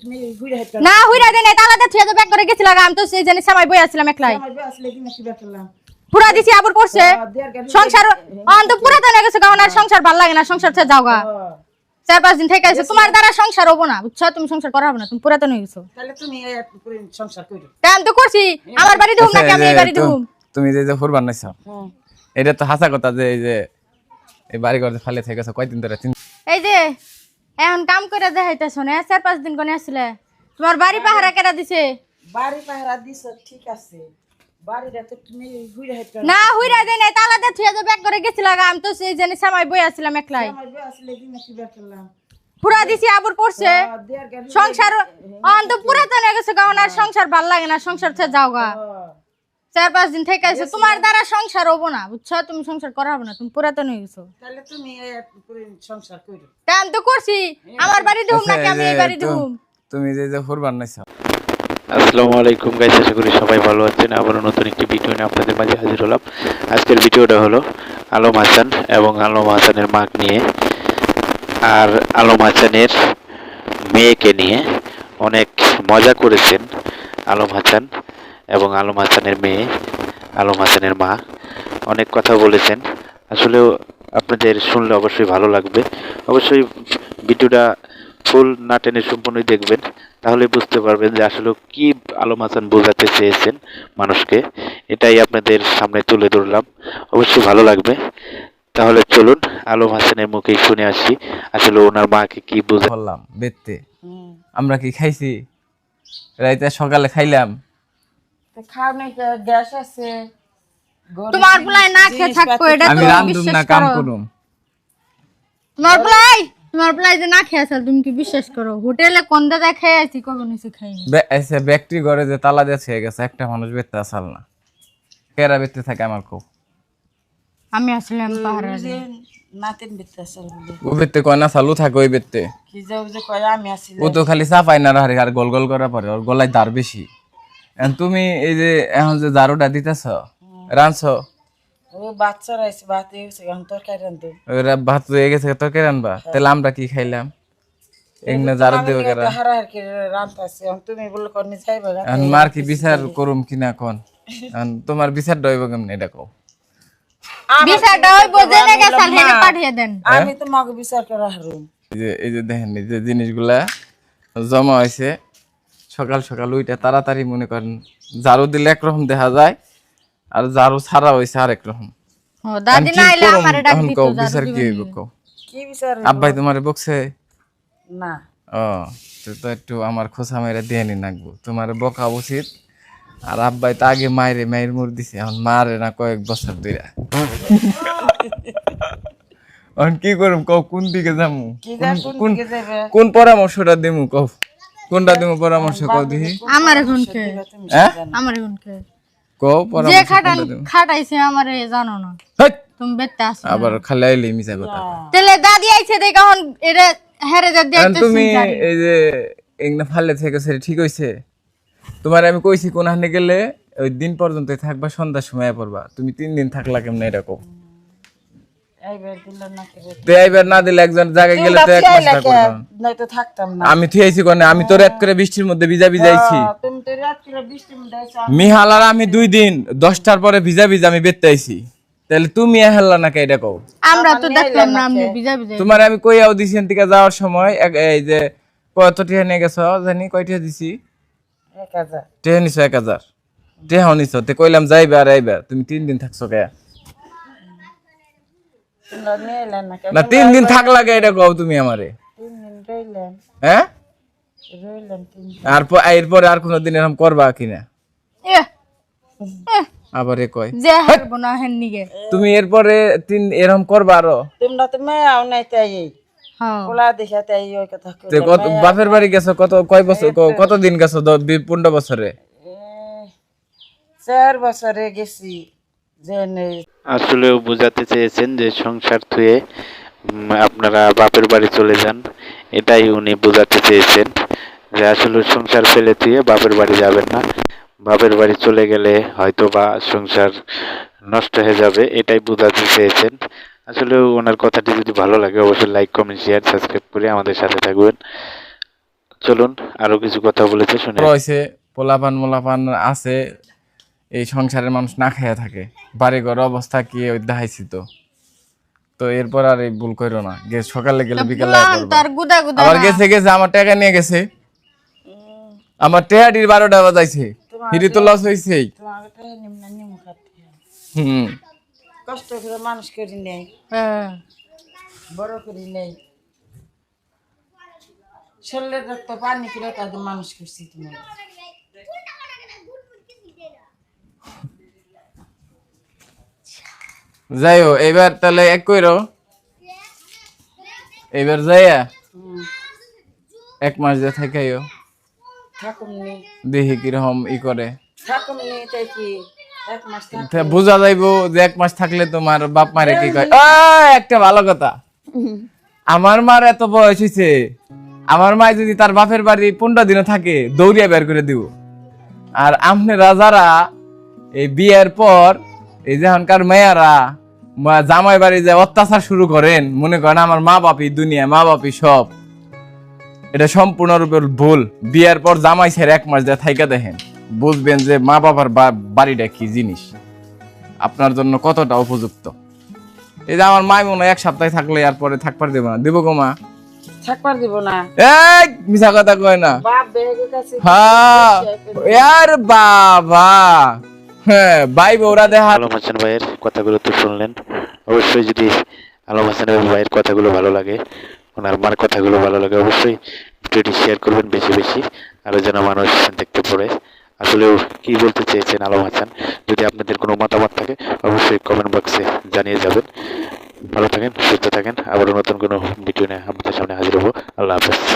তুমি ঘুরে হেঁটে না হুইরা দেন তালাতে থুয়ে তো ব্যাগ করে গেছিলাম আমি তো সেই জানি সময় বই আসছিলাম একলাই। আমার বউ আসলে দিন কি দেখলাম পুরা দিছি আবার পড়ছে দেড় গাড়ি সংসার অন্ত পুরা তো গেছে কারণ আর সংসার ভালো লাগে না সংসার ছেড়ে যাওগা চার পাঁচ দিন থেকে আছে তোমার দ্বারা সংসার হব না বুঝছ? তুমি সংসার করা হবে না তুমি পুরাতন হয়ে গেছো। তাহলে তুমি এই সংসার করো তা আমি তো করছি আমার বাড়ি দিহুম নাকি আমি এই বাড়ি আচ্ছা, দিহুম তুমি যে যে ফুর বানাইছ হুম। এটা তো হাসা কথা যে এই যে এই বাড়ি ঘর যে ফালে থেকে গেছে কয়দিন ধরে? এই যে এখন কাম করে দেখাইতেছ না চার পাঁচ দিন কোনে আসলে। তোমার বাড়ি পাহারা কেটা দিছে? বাড়ি পাহারা দিছ ঠিক আছে। না হুইরা দেন থুয়ে ব্যাগ করে আমি তো সেই সময় বই একলাই। পুরা দিছি আবার পড়ছে। সংসার অন্ত পুরাতন হয়ে গেছে কারণ আর সংসার ভালো লাগে না সংসার যাওগা চার পাঁচ দিন থেকে আছে তোমার দ্বারা সংসার হব না বুঝছ? তুমি সংসার করা হবে না তুমি পুরাতন হয়ে গেছো। তাহলে তুমি সংসার করো তা আমি তো করছি আমার বাড়ি দিহুম আচ্ছা, নাকি আমি এই বাড়ি দিহুম তুমি যে যে ফুর বানাইছ আসসালামু আলাইকুম গাইস আশা করি সবাই ভালো আছেন। আবারও নতুন একটি ভিডিও নিয়ে আপনাদের মাঝে হাজির হলাম। আজকের ভিডিওটা হলো আলম হাসান এবং আলম হাসানের মাক নিয়ে। আর আলম হাসানের মেয়েকে নিয়ে অনেক মজা করেছেন আলম হাসান। এবং আলম হাসানের মেয়ে আলম হাসানের মা অনেক কথা বলেছেন। আসলেও আপনাদের শুনলে অবশ্যই ভালো লাগবে। অবশ্যই ভিডিওটা ফুল না টেনে সম্পূর্ণই দেখবেন। তাহলে বুঝতে পারবেন যে আসলে কি আলম হাসান বোঝাতে চেয়েছেন মানুষকে। এটাই আপনাদের সামনে তুলে ধরলাম। অবশ্যই ভালো লাগবে। তাহলে চলুন আলম হাসানের মুখেই শুনে আসি। আসলে ওনার মাকে কি বোঝা বললাম বেতে আমরা কি খাইছি? রাইতে সকালে খাইলাম। গ্যাস আছে। তোমার না খেয়ে থাকব এটা আমি তুমি রান্ধুম বিশ্বাস না কাম করো। করুম। তোমার পোলাই তোমার পোলাই যে না খেয়ে আসাল তুমি কি বিশ্বাস করো? হোটেলে কোন দাদা খেয়ে আছি এসে ব্যক্তি ঘরে যে তালা দিয়ে ছেয়ে গেছে একটা মানুষ বেতে আসাল না। কেরা বেতে থাকে আমার খুব। আমি আসলাম পাহাড়ে নাতিন বেতে আসল ও বেতে কয় না চালু থাকে ওই বেতে কি যে কয় আমি আসি ও তো খালি চাপাই না আর গোল গোল করা পরে ওর গলায় দাঁড় বেশি। তুমি এই যে এখন যে দারুটা দিতেছ রাঁধছ? ও বাচ্চারা এসে ভাত হয়েছে এখন তরকারি রান্ধো ওরা ভাত হয়ে গেছে তরকারি রানবা তাহলে আমরা কি খাইলাম? এগুলো জারু দেবে কেরা? হারা হার করে রান্ধতেছে এখন তুমি বললে কর্মী যাইবে এখন মার কি বিচার করুম কিনা কোন এখন তোমার বিচার ডইব কেমন এটা কও। বিষয়টা ওই বোঝে গেছাল হেনে পাঠিয়ে দেন। আমি তো মাকে বিচার করে হারুম। এই যে এই যে দেখেন এই যে জিনিসগুলা জমা হয়েছে সকাল সকাল ওইটা তাড়াতাড়ি মনে করেন ঝাড়ু দিলে একরকম দেখা যায় আর ঝাড়ু ছাড়া হয়েছে আর একরকম দাদি না আইলে আমার ডাক এখন বিচার কি হইব কও? কি বিচার আব্বাই তোমারে বকছে? না। ও তো তো একটু আমার খোসা মেরে দিয়ে নি নাকবো। তোমার বকা উচিত আর আব্বাই তো আগে মায়েরে মায়ের মুর দিছে এখন মারে না কয়েক বছর ধরে এখন কি করুম? কও কোন দিকে যামু? কোন কোন পরামর্শটা দিমু কও? কোনটা দিমু পরামর্শ কও দেখি। আমার এখন কে? তুমি হ্যাঁ? আমার এখন কে? যে পরামর্শ খাটান কোনটা দিমু খাটাইছে আমারে জানো না। তুমি বেতে আসো আবার খালি আইলি মিছা কথা তাহলে দাদি আইছে দেখ এখন এটা হেরে যা দেখতে তুমি এই যে এগুলা ফালে থেকে সেটা ঠিক হইছে। তোমার আমি কইছি কোন হানে গেলে ওই দিন পর্যন্ত থাকবা সন্ধ্যার সময় পড়বা। তুমি তিন দিন থাকলা কেমন এরকম না করে না দিলে একজন জায়গায় গেলে তো এক মাস না। নয়তো থাকতাম না। আমি থুয়েছি কোনে আমি তো রাত করে বৃষ্টির মধ্যে ভিজা ভিজাইছি তুমি তো রাত করে বৃষ্টি মধ্যে আইছো আমি দুই দিন দশটার পরে ভিজা ভিজা আমি বেরতে আইছি। তাহলে তুমি হেললা না কে এটা কও? আমরা তো দেখলাম না আপনি বিজা বিজা তোমার আমি কইয়াও দিছি এখান থেকে যাওয়ার সময় এক- এই যে কত টিয়া নিয়ে গেছো জানি কয়টিয়া দিছি? এক হাজার। টেহা নিছো এক হাজার। টেহাও নিছো তে কইলাম যাইবে আর আইবা তুমি তিন দিন থাকছো কে? না তিন দিন থাকলা কে এটা কও তুমি আমারে। তিন দিন রইলেন হ্যাঁ আর এরপরে আর কোনো দিন এরকম করবা কিনা? আবার এ কয়। যে হারবো না হেন নিগে। তুমি এরপরে তিন এরকম করবা আরও? তোমরা তো মেয়াও নাই তাই। হ্যাঁ। পোলা দেখে ওই কথা কত বাপের বাড়ি গেছো কত কয় বছর ক- কত দিন গেছো দ- বি- পনেরো বছরে? চার বছরে গেছি। আসলেও বোঝাতে চেয়েছেন যে সংসার থুয়ে আপনারা বাপের বাড়ি চলে যান। এটাই উনি বোঝাতে চেয়েছেন যে আসলে সংসার ফেলে থুয়ে বাপের বাড়ি যাবেন না। বাপের বাড়ি চলে গেলে হয়তো বা সংসার নষ্ট হয়ে যাবে এটাই বোঝাতে চেয়েছেন। আসলে ওনার কথাটি যদি ভালো লাগে অবশ্যই লাইক কমেন্ট শেয়ার সাবস্ক্রাইব করে আমাদের সাথে থাকবেন। চলুন আরও কিছু কথা বলেছে শুনে হয়েছে পোলাপান মোলাপান আছে। এই সংসারের মানুষ না খাইয়া থাকে। বাড়ি ঘর অবস্থা কি ওই দেখাইছি তো। তো এরপর আর এই ভুল করো না। গে সকালে গেলে বিকেলে আবার গেছে গেছে আমার টাকা নিয়ে গেছে। আমার টেহাটির বারোটা বাজাইছে। হিরি তো লস খাতে হুম। কষ্ট করে মানুষ করি নেই। হ্যাঁ। বড় করি নেই। শরীরের রক্ত পানি করে তাদের মানুষ করছি তোমার যাই হোক এবার তাহলে এক কইরো। এবার যাইয়া এক মাস যে থাকাইও দেখি কীরকম ই করে। বোঝা যাইবো যে এক মাস থাকলে তোমার বাপ মারে কি কয়। একটা ভালো কথা। আমার মার এত বয়স হয়েছে আমার মা যদি তার বাপের বাড়ি পনেরো দিনে থাকে দৌড়িয়া বের করে দিব। আর আপনারা যারা এই বিয়ের পর এই যে এখনকার মেয়েরা জামাই বাড়ি যে অত্যাচার শুরু করেন মনে করেন আমার মা বাপি দুনিয়া মা বাপি সব। এটা সম্পূর্ণরূপে ভুল। বিয়ের পর জামাই ছেড়ে এক মাস যা থাইকা দেখেন। বুঝবেন যে মা বাবার বাড়িটা কি জিনিস। আপনার জন্য কতটা উপযুক্ত। এই যে আমার মাই মনে হয় এক সপ্তাহে থাকলে আর পরে থাকবার দেবো না। দেবো গো মা। থাকবার দিব না। এই মিছা কথা কয় না। বাপ বেগে কাছে হ্যাঁ বাবা। হ্যাঁ ভাই বউরা দেখা আলম হাসান ভাইয়ের কথাগুলো তো শুনলেন। অবশ্যই যদি আলম হাসান ভাইয়ের কথাগুলো ভালো লাগে, ওনার মার কথাগুলো ভালো লাগে, অবশ্যই ভিডিওটি শেয়ার করবেন বেশি বেশি, আরও যেন মানুষ দেখতে পড়ে আসলেও কি বলতে চেয়েছেন আলম হাসান? যদি আপনাদের কোনো মতামত থাকে, অবশ্যই কমেন্ট বক্সে জানিয়ে যাবেন। ভালো থাকেন, সুস্থ থাকেন, আবারও নতুন কোনো ভিডিও নিয়ে আপনাদের সামনে হাজির হব। আল্লাহ হাফেজ।